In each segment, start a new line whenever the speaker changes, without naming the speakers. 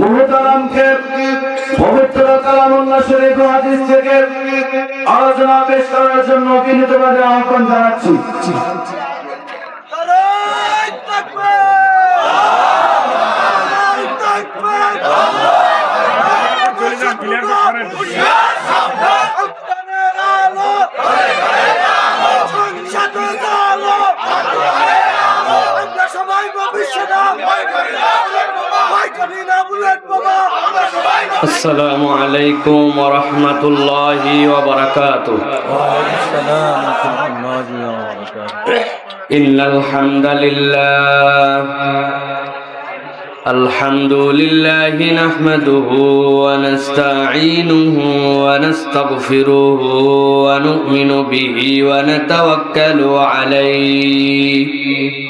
মুহতারামকে পবিত্র কালামুল্লাহ শরীফ থেকে আলোচনা পেশ করার জন্য বিনীতভাবে আহ্বান জানাচ্ছি।
السلام عليكم ورحمة الله وبركاته.
السلام ورحمة الله وبركاته
إن الحمد لله الحمد لله نحمده ونستعينه ونستغفره ونؤمن به ونتوكل عليه.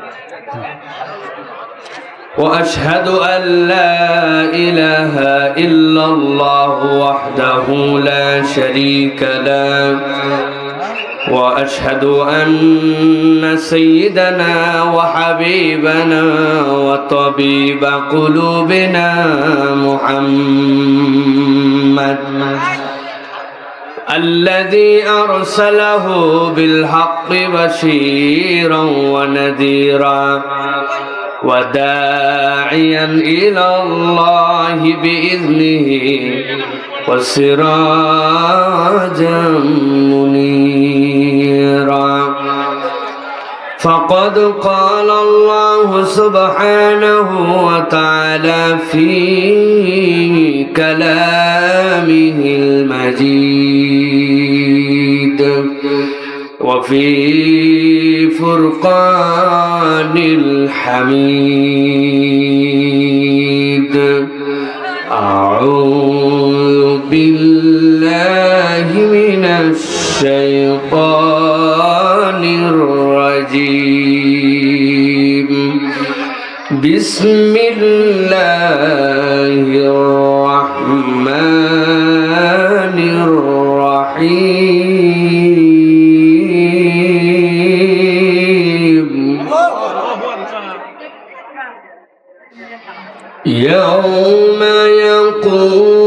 وأشهد أن لا إله إلا الله وحده لا شريك له. وأشهد أن سيدنا وحبيبنا وطبيب قلوبنا محمد الذي أرسله بالحق بشيرا ونذيرا. وداعيا إلى الله بإذنه وسراجا منيرا. فقد قال الله سبحانه وتعالى في كلامه المجيد. وفي فرقان الحميد. أعوذ بالله من الشيطان الرجيم. بسم الله
তো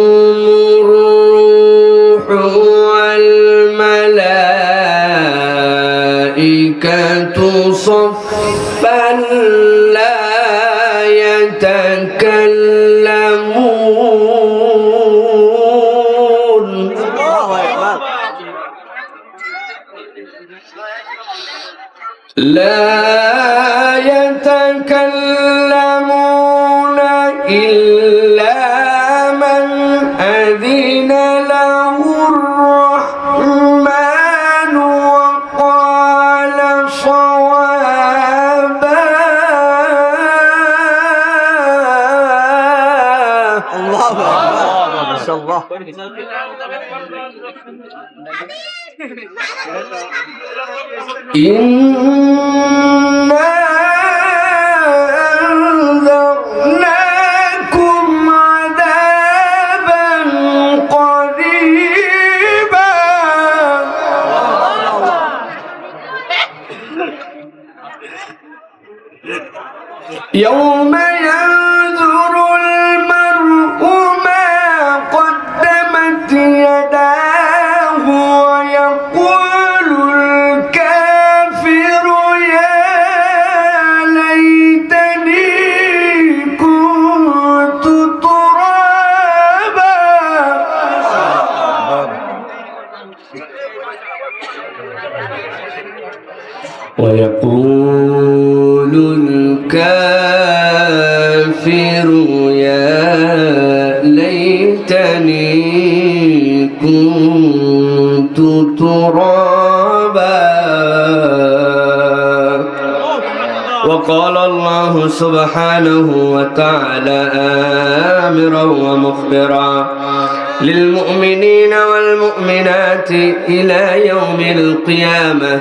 إنا أنذرناكم عذابا قريبا يوم ينظر كنت ترابا. وقال الله سبحانه وتعالى آمرا ومخبرا. للمؤمنين والمؤمنات إلى يوم القيامة.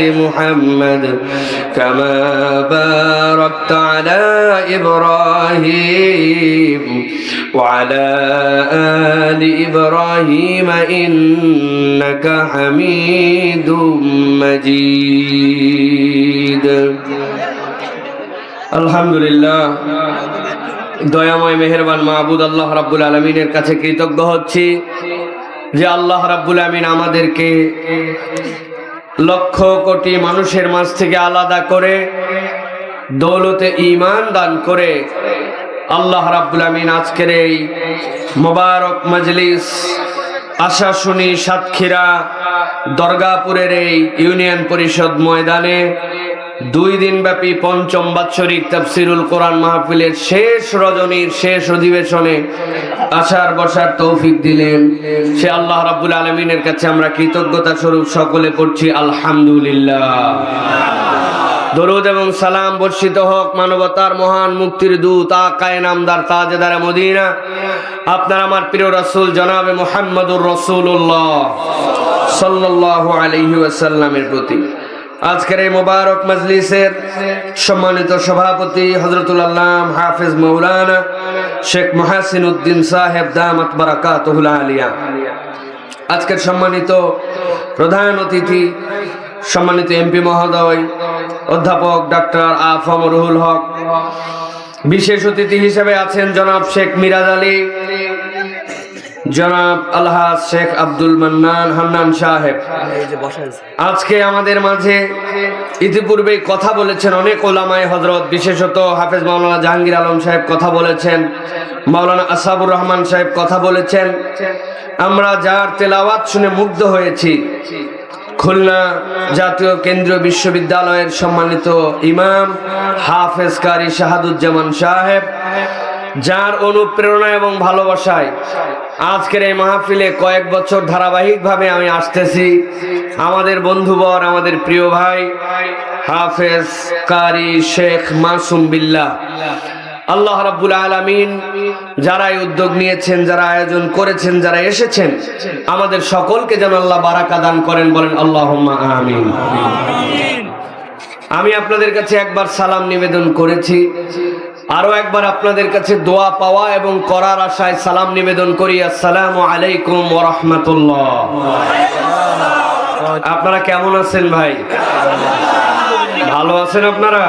محمد كما باركت على إبراهيم وعلى آل إبراهيم إنك حميد مجيد الحمد لله দয়াময় মেহেরবান মাহবুদ আল্লাহ রাব্বুল আলমিনের কাছে কৃতজ্ঞ হচ্ছি যে আল্লাহ রাব্বুল আমিন আমাদেরকে লক্ষ কোটি মানুষের মাঝ থেকে আলাদা করে দৌলতে ইমান দান করে আল্লাহ রাব্বুল আমিন আজকের এই মোবারক মজলিস, আশা শুনি সাতক্ষীরা, দরগাপুরের এই ইউনিয়ন পরিষদ ময়দানে দুই দিন ব্যাপী পঞ্চম বাৎসরিক তাফসিরুল কোরআন মাহফিলের শেষ রজনীর শেষ অধিবেশনে আসার বসার তৌফিক দিলেন। সে আল্লাহ রাব্বুল আলমিনের কাছে আমরা কৃতজ্ঞতা স্বরূপ সকলে করছি আলহামদুলিল্লাহ। দরুদ এবং সালাম বর্ষিত হোক মানবতার মহান মুক্তির দূত আকায় নামদার তাজেদার মদিনা। আপনার আমার প্রিয় রসুল জনাবে মোহাম্মদুর রসুল্লাহ সাল্লাল্লাহু আলাইহি ওয়াসাল্লামের প্রতি। আজকের এই মোবারক মজলিসের সম্মানিত সভাপতি হজরতুল আল্লাম হাফিজ মৌলানা শেখ মহাসিন উদ্দিন সাহেব দামাত বারাকাতুল আলিয়া। আজকের সম্মানিত প্রধান অতিথি, সম্মানিত এমপি মহোদয়, অধ্যাপক ডাক্তার আফম রুহুল হক। বিশেষ অতিথি হিসেবে আছেন জনাব শেখ মিরাজ আলী। জনাব আলহাজ শেখ আব্দুল মান্নান হান্নান সাহেব। আজকে আমাদের মাঝে ইতিপূর্বে কথা বলেছেন অনেক ওলামায় হজরত বিশেষত হাফেজ মাওলানা জাহাঙ্গীর আলম সাহেব কথা বলেছেন, মাওলানা আসাবুর রহমান সাহেব কথা বলেছেন। আমরা যার তেলাওয়াত শুনে মুগ্ধ হয়েছি, খুলনা জাতীয় কেন্দ্রীয় বিশ্ববিদ্যালয়ের সম্মানিত ইমাম হাফেজ কারি শাহাদুজ্জামান সাহেব যার অনুপ্রেরণা এবং ভালোবাসায় আজকের এই মাহফিলে কয়েক বছর ধারাবাহিকভাবে আমি আসতেছি। আমাদের বন্ধুবর, আমাদের প্রিয় ভাই, হাফেজ কারি শেখ মাসুম বিল্লাহ। আল্লাহ রাব্বুল আলামিন যারা উদ্যোগ নিয়েছেন, যারা আয়োজন করেছেন, যারা এসেছেন, আমাদের সকলকে যেন আল্লাহ বারাকা দান করেন, বলেন আল্লাহ আমিন। আমি আপনাদের কাছে একবার সালাম নিবেদন করেছি। আরও একবার আপনাদের কাছে দোয়া পাওয়া এবং করার আশায় সালাম নিবেদন করি। আসসালামু আলাইকুম ওয়া রাহমাতুল্লাহ। আপনারা কেমন আছেন ভাই? ভালো আছেন আপনারা?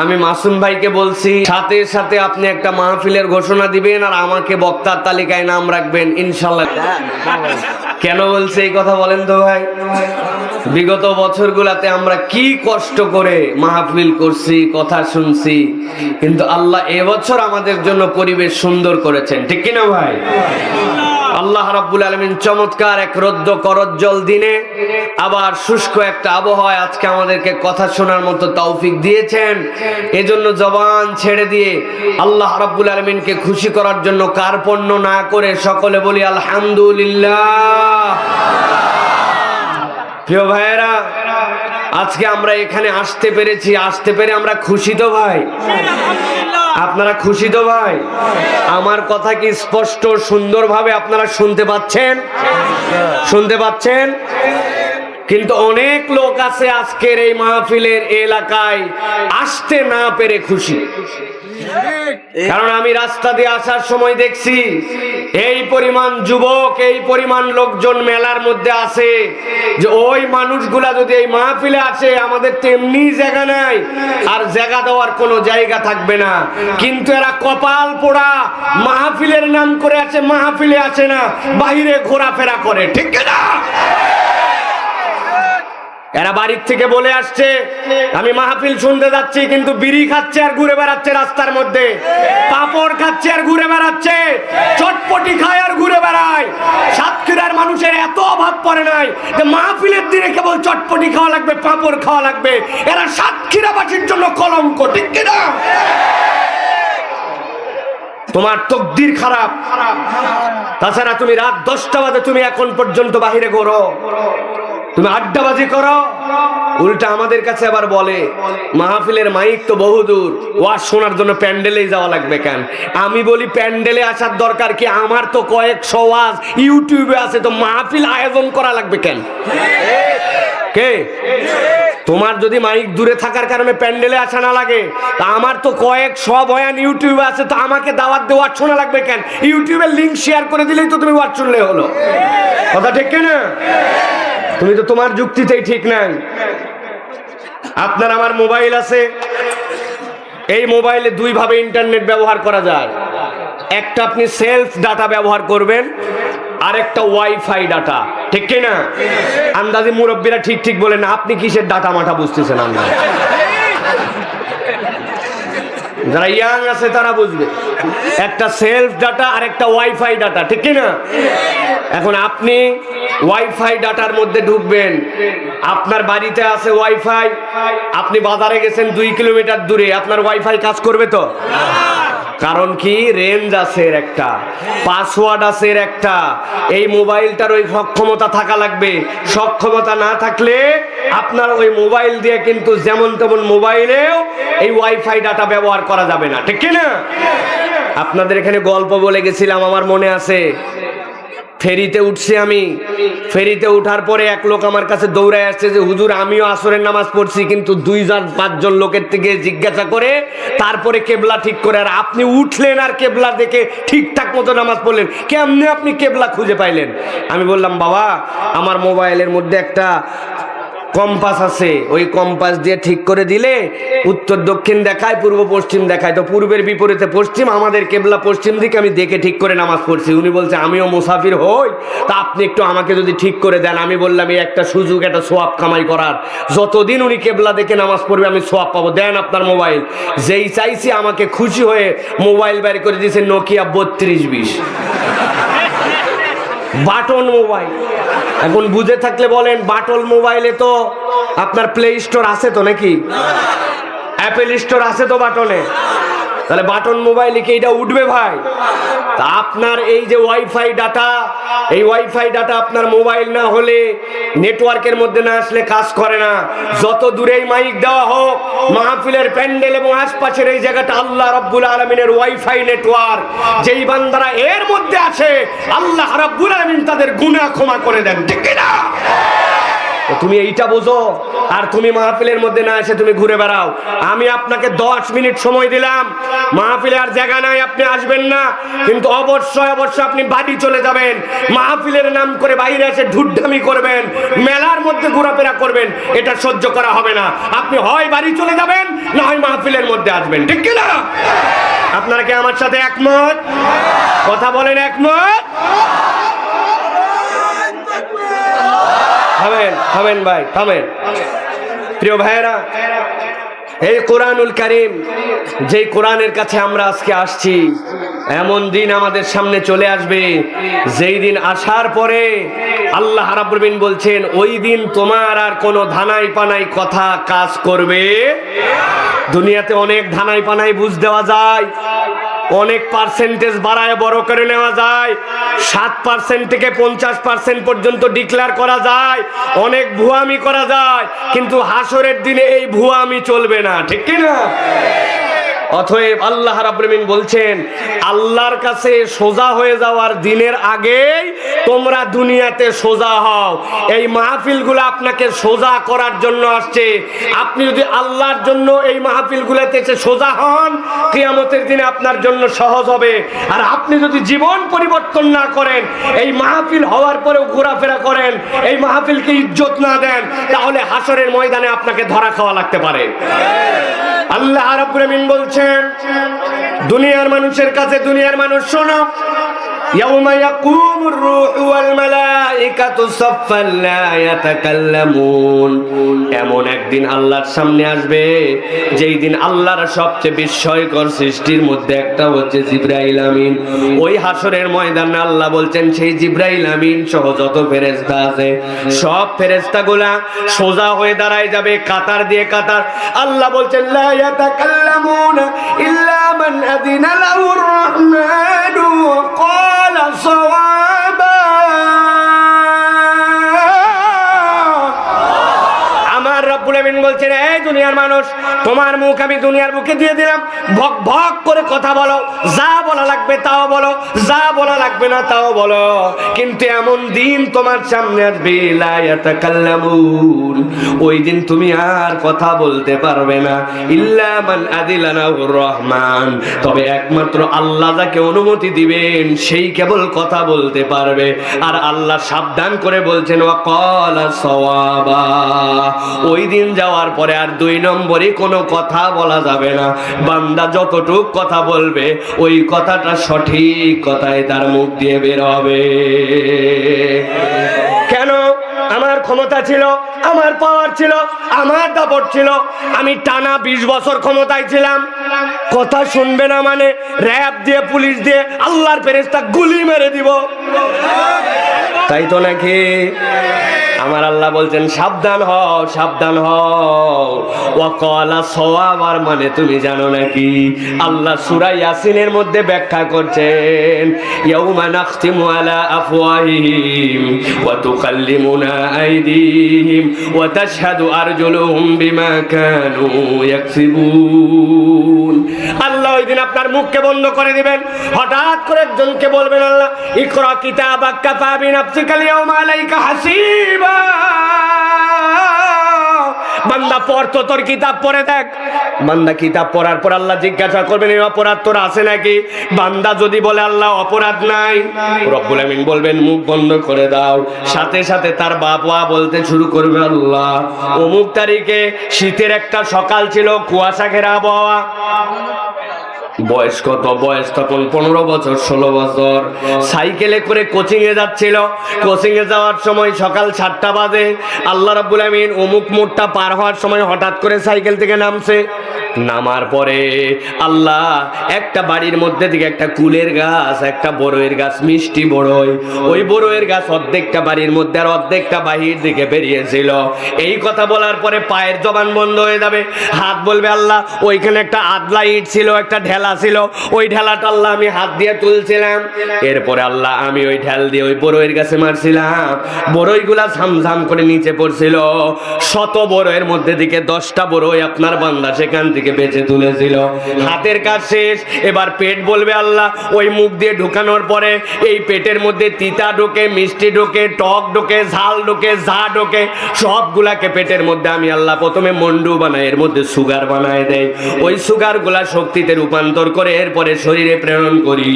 আমি মাসুম ভাইকে বলছি, সাথে সাথে আপনি একটা মাহফিলের ঘোষণা দিবেন আর আমাকে বক্তার তালিকায় নাম রাখবেন ইনশাল্লাহ কেন বলছে এই কথা বলেন তো ভাই? বিগত বছরগুলাতে আমরা কি কষ্ট করে মাহফিল করছি, কথা শুনছি, কিন্তু আল্লাহ এবছর আমাদের জন্য পরিবেশ সুন্দর করেছেন। ঠিক কিনা ভাই? আল্লাহ রাব্বুল আলমিন চমৎকার এক রদ্দ করজ্জল দিনে। আবার শুষ্ক একটা আবহাওয়া আজকে আমাদেরকে কথা শোনার মতো তৌফিক দিয়েছেন। এজন্য জবান ছেড়ে দিয়ে আল্লাহ রাব্বুল আলমিনকে খুশি করার জন্য কার্পণ্য না করে সকলে বলি আলহামদুলিল্লাহ। প্রিয় ভাইয়েরা, আজকে আমরা এখানে আসতে পেরেছি, আসতে পেরে আমরা খুশি তো ভাই? আপনারা খুশি তো ভাই? আমার কথা কি স্পষ্ট সুন্দরভাবে আপনারা শুনতে পাচ্ছেন? শুনতে পাচ্ছেন? কিন্তু অনেক লোক আছে আজকের এই মাহফিলের এলাকায় আসতে না পেরে খুশি। কারণ আমি রাস্তা দিয়ে আসার সময় দেখছি, এই পরিমাণ যুবক, এই পরিমাণ লোকজন মেলার মধ্যে আছে যে ওই মানুষগুলা যদি এই মাহফিলে আসে, আমাদের তেমনি জায়গা নাই, আর জায়গা দেওয়ার কোনো জায়গা থাকবে না। কিন্তু এরা কপাল পোড়া মাহফিলের নাম করে আছে, মাহফিলে আছে না, বাইরে ঘোরাফেরা করে, ঠিক না এরা বাড়ির থেকে বলে আসছে, আমি মাহফিল শুনতে যাচ্ছি, কিন্তু বিড়ি খাচ্ছে আর ঘুরে বেড়াচ্ছে রাস্তার মধ্যে। পাপড় খাচ্ছে আর ঘুরে বেড়াচ্ছে। চটপটি খায় আর ঘুরে বেড়ায়। সাতক্ষীরার মানুষের এত অভাব পড়ে নাই যে মাহফিলের দিনে কেবল চটপটি খাওয়া লাগবে, পাপড় খাওয়া লাগবে। এরা সাতক্ষীরাবাসীর জন্য কলঙ্ক, ঠিক কিনা? তোমার তকদির খারাপ। তাছাড়া তুমি রাত দশটা বাজে তুমি এখন পর্যন্ত বাহিরে করো তুমি আড্ডাবাজি করো, উল্টা আমাদের কাছে আবার বলে, মাহফিলের মাইক তো বহুদূর ওয়াজ শোনার জন্য প্যান্ডেলেই যাওয়া লাগবে কেন? আমি বলি প্যান্ডেলে আসার দরকার কি? আমার তো কয়েকশো ওয়াজ ইউটিউবে আছে, তো মাহফিল আয়োজন করা লাগবে কেন? কে? তোমার যদি মাইক দূরে থাকার কারণে প্যান্ডেলে আসা না লাগে, তা আমার তো কয়েক সব বয়ান ইউটিউবে আছে, তো আমাকে দাওয়াত দেওয়ার শোনা লাগবে কেন? ইউটিউবের লিংক শেয়ার করে দিলেই তো তুমি ওয়াজ শুনলে হলো। কথা ঠিক না তুমি তো তোমার যুক্তিতেই ঠিক নাই। আপনার আমার মোবাইল আছে। এই মোবাইলে দুইভাবে ইন্টারনেট ব্যবহার করা যায়। একটা আপনি সেলফ ডাটা ব্যবহার করবেন আর একটা ওয়াইফাই ডাটা। ঠিক কি না? আন্দাজে মুরব্বীরা ঠিক ঠিক বলেন আপনি কিসের ডাটা মাঠা বুঝতেছেন আমরা যারা ইয়াং আছে তারা বুঝবে। একটা সেলফ ডাটা আর একটা ওয়াইফাই ডাটা। ঠিক কি না? এখন আপনি ওয়াইফাই ডাটার মধ্যে ঢুকবেন। আপনার বাড়িতে আছে ওয়াইফাই আপনি বাজারে গেছেন দুই কিলোমিটার দূরে। আপনার ওয়াইফাই কাজ করবে তো? কারণ কি? রেঞ্জ আছে এর একটা। পাসওয়ার্ড আছে এর একটা। এই মোবাইলটার ওই সক্ষমতা থাকা লাগবে। সক্ষমতা না থাকলে আপনার ওই মোবাইল দিয়ে কিন্তু যেমন তেমন মোবাইলেও এই ওয়াইফাই ডাটা ব্যবহার করা যাবে না। ঠিক কি না? আপনাদের এখানে গল্প বলে গেছিলাম, আমার মনে আছে। ফেরিতে উঠছি আমি। ফেরিতে উঠার পরে এক লোক আমার কাছে দৌড়ায় আসছে যে, হুজুর, আমিও আসরের নামাজ পড়ছি, কিন্তু দুইজন, পাঁচজন লোকের থেকে জিজ্ঞাসা করে, তারপরে কেবলা ঠিক করে, আর আপনি উঠলেন আর কেবলা দেখে ঠিকঠাক মতো নামাজ পড়লেন। কেমনি আপনি কেবলা খুঁজে পাইলেন? আমি বললাম, বাবা, আমার মোবাইলের মধ্যে একটা কম্পাস আছে। ওই কম্পাস দিয়ে ঠিক করে দিলে উত্তর দক্ষিণ দেখায়, পূর্ব পশ্চিম দেখায়। তো পূর্বের বিপরীতে পশ্চিম, আমাদের কেবলা পশ্চিম দিকে আমি দেখে ঠিক করে নামাজ পড়ছি। উনি বলছে, আমিও মুসাফির হই, তা আপনি একটু আমাকে যদি ঠিক করে দেন। আমি বললাম, এই একটা সুযোগ, একটা সোয়াব কামাই করার। যতদিন উনি কেবলা দেখে নামাজ পড়বে, আমি সোয়াব পাবো। দেন আপনার মোবাইল। যেই চাইছি, আমাকে খুশি হয়ে মোবাইল বের করে দিয়েছে নোকিয়া বত্রিশ বিশ। Button mobile. এখন বুঝে থাকলে বলেন বাটল মোবাইলে তো আপনার প্লে স্টোর আছে তো নাকি? অ্যাপেল স্টোর আছে তো বাটনে? তাহলে বাটন মোবাইলে কি এটা উঠবে ভাই। তা আপনার এই যে ওয়াইফাই ডাটা, এই ওয়াইফাই ডাটা আপনার মোবাইল না হলে নেটওয়ার্কের মধ্যে না আসলে কাজ করে না। যত দূরেই মাইক দেওয়া হোক, মাহফিলের প্যান্ডেল এবং আশপাশের এই জায়গাটা আল্লাহ রব্বুল আলমিনের ওয়াইফাই নেটওয়ার্ক। যেই বান্দারা এর মধ্যে আছে, আল্লাহ রব্বুল আলমিন তাদের গুনাহ ক্ষমা করে দেন, ঠিক না তুমি এইটা বোঝো। আর তুমি মাহফিলের মধ্যে না এসে তুমি ঘুরে বেড়াও। আমি আপনাকে দশ মিনিট সময় দিলাম। মাহফিলে আর জায়গা নাই, আপনি আসবেন না। কিন্তু অবশ্যই অবশ্যই আপনি বাড়ি চলে যাবেন। মাহফিলের নাম করে বাইরে এসে ঢুড্ঢামি করবেন। মেলার মধ্যে ঘোরাফেরা করবেন। এটা সহ্য করা হবে না। আপনি হয় বাড়ি চলে যাবেন, না হয় মাহফিলের মধ্যে আসবেন। ঠিক কি না আপনারা কি আমার সাথে একমত? কথা বলেন একমত? থামেন থামেন ভাই, থামেন। প্রিয় ভাইয়েরা, এই কোরআনুল করিম, যেই কোরআনের কাছে আমরা আজকে আসছি, এমন দিন আমাদের সামনে চলে আসবে, যেই দিন আসার পরে আল্লাহ রাব্বুল বলছেন, ওই দিন তোমার আর কোনো ধানাই পানাই কথা কাজ করবে? দুনিয়াতে অনেক ধানাই পানাই বুঝ দেওয়া যায়। অনেক পার্সেন্টেজ বাড়ায়, বড় করে নেওয়া যায়। সাত পার্সেন্ট থেকে পঞ্চাশ পার্সেন্ট পর্যন্ত ডিক্লেয়ার করা যায়। অনেক ভুয়ামি করা যায়, কিন্তু হাসরের দিনে এই ভুয়ামি চলবে না, ঠিক কি না অতএব আল্লাহ রাব্বুল বলছেন, আল্লাহর কাছে সোজা হয়ে যাওয়ার দিনের আগেই তোমরা দুনিয়াতে সোজা হও। এই মাহফিলগুলো আপনাকে সোজা করার জন্য আসছে। আপনি যদি আল্লাহর জন্য এই মাহফিলগুলোতে এসে সোজা হন, কিয়ামতের দিনে আপনার জন্য সহজ হবে। আর আপনি যদি জীবন পরিবর্তন না করেন, এই মাহফিল হওয়ার পরেও ঘোরাফেরা করেন, এই মাহফিলকে ইজ্জত না দেন, তাহলে হাসরের ময়দানে আপনাকে ধরা খাওয়া লাগতে পারে। আল্লাহ রাব্বুল আমিন বলছেন দুনিয়ার মানুষের কাছে দুনিয়ার মানুষ শোনো। يوم يقوم الروح والملائكة صفا لا يتكلمون এমন একদিন আল্লাহর সামনে আসবে যেই দিন আল্লাহর সবচেয়ে বিস্ময়কর সৃষ্টির মধ্যে একটা হচ্ছে জিব্রাইল আমিন ওই হাসরের ময়দানে আল্লাহ বলছেন সেই জিব্রাইল আমিন সহ যত ফেরেশতা আছে সব ফেরেশতাগুলা সোজা হয়ে দাঁড়ায় যাবে কাতার দিয়ে কাতার আল্লাহ বলছেন লা ইয়াতাকাল্লামুনা ইল্লা মান আযিনা লাহুর রহমানু ওয়া বলছেন এই দুনিয়ার মানুষ, তোমার মুখ আমি দুনিয়ার মুখে দিয়ে দিলাম। ভক ভক করে কথা বলো, যা বলা লাগবে তাও বলো, যা বলা লাগবে না তাও বলো। কিন্তু এমন দিন তোমার সামনে আসবে ওই দিন তুমি আর কথা বলতে পারবে না, ইল্লা মান রহমান। তবে একমাত্র আল্লাহ যাকে অনুমতি দিবেন, সেই কেবল কথা বলতে পারবে। আর আল্লাহ সাবধান করে বলছেন ওয়াকালা সওয়াবা। ওই দিন যাওয়ার পরে আর দুই নম্বরে কোনো কথা বলা যাবে না। বান্দা যতটুক কথা বলবে, ওই কথাটা সঠিক কথায় তার মুখ দিয়ে বের হবে। কেন? আমার ক্ষমতা ছিল, আমার পাওয়ার ছিল, আমার দাপট ছিল। আমি টানা বিশ বছর ক্ষমতায় ছিলাম। কথা শুনবে না মানে র্যাব দিয়ে পুলিশ দিয়ে আল্লাহর ফেরেস্তা গুলি মেরে দিব। তাই তো নাকি? আমার আল্লাহ বলছেন, সাবধান হও সাবধান হও। ওয়াকালা সওয়াবার মানে তুমি জানো নাকি? আল্লাহ সূরা ইয়াসিনের মধ্যে ব্যাখ্যা করছেন, ইয়াউমা নাখতিমু আলা আফওয়াহিহিম ওয়া তুকাল্লিমুনা আইদিহিম ওয়া তাশহাদু আরজুলুহুম বিমা কানু ইয়াকসিবুন। আল্লাহ ওই দিন আপনার মুখকে বন্ধ করে দিবেন। হঠাৎ করে একজনকে বলবেন, আল্লাহ, ইকরা কিতাবাক কাফা বিনাফসিকাল ইয়াউমা আলাইকা হাসিবা। বান্দা পড় তো, তোর কিতাব পড়ে দেখ। বান্দা কিতাব পড়ার পর আল্লাহ জিজ্ঞাসা করবেন, এই অপরাধ তোর আছে নাকি? বান্দা যদি বলে, আল্লাহ, অপরাধ নাই। রব্বুল আমিন বলবেন, মুখ বন্ধ করে দাও। সাথে সাথে তার বাবা বলতে শুরু করবে, আল্লাহ, অমুক তারিখে শীতের একটা সকাল ছিল, কুয়াশা ঘেরা আবহাওয়া। বয়স কত বয়স তখন পনেরো বছর, ষোলো বছর। সাইকেলে করে কোচিং এ যাচ্ছিল। কোচিং এ যাওয়ার সময় সকাল সাতটা বাজে। আল্লাহ রাবুল আমিন অমুক মোড়টা পার হওয়ার সময় হঠাৎ করে সাইকেল থেকে নামছে। নামার পরে আল্লাহ একটা বাড়ির মধ্যে থেকে একটা কুলের গাছ, একটা বড়ইয়ের গাছ, মিষ্টি বড়ই। ওই বড়ইয়ের গাছ অর্ধেকটা বাড়ির মধ্যে আর অর্ধেকটা বাহির দিকে বেরিয়েছিল। এই কথা বলার পরে পায়ের জবান বন্ধ হয়ে যাবে। হাত বলবে, আল্লাহ, ওইখানে একটা আদলা ইট ছিল, একটা ঢেলা ছিল। ওই ঢেলাটা আল্লাহ আমি হাত দিয়ে তুলছিলাম। এরপরে আল্লাহ আমি ওই ঢেল দিয়ে ওই বড়ইয়ের গাছে মারছিলাম। বড়ইগুলা ঝামঝাম করে নিচে পড়ছিল। শত বড়ইয়ের মধ্যে দিকে দশটা বড়ই আপনার বান্দা সেখান থেকে বেঁচে তুলেছিল। হাতের কাজ শেষ, এবার পেট বলবে আল্লাহ, ওই মুখ দিয়ে ঢুকানোর পরে এই পেটের মধ্যে তিতা ঢোকে, মিষ্টি ঢোকে, টক ঢোকে, ঝাল ঢোকে ঝা ঢোকে, সবগুলাকে পেটের মধ্যে আমি আল্লাহ প্রথমে মন্ডু বানাই, এর মধ্যে সুগার বানায় দেয় ওই সুগারগুলা শক্তিতে রূপান্তর করে এরপরে শরীরে প্রেরণ করি।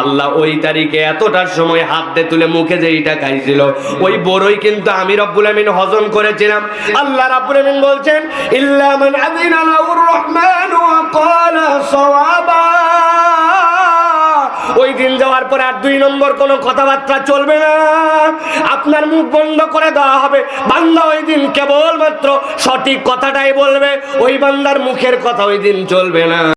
আল্লাহ ওই তারিখে এতটার সময় হাত দিয়ে তুলে মুখে যে এইটা খাইছিল, ওই বড়ই কিন্তু আমি রব্বুল আমিন হজম করেছিলাম। আল্লাহ রাব্বুল আমিন বলছেন, ইল্লা মান আযিনা লাহুর রহমান ওই দিন যাওয়ার পরে আর দুই নম্বর কোনো কথাবার্তা চলবে না। আপনার মুখ বন্ধ করে দেওয়া হবে। বান্দা ওই দিন কেবলমাত্র সঠিক কথাটাই বলবে, ওই বান্দার মুখের কথা ওই দিন চলবে না।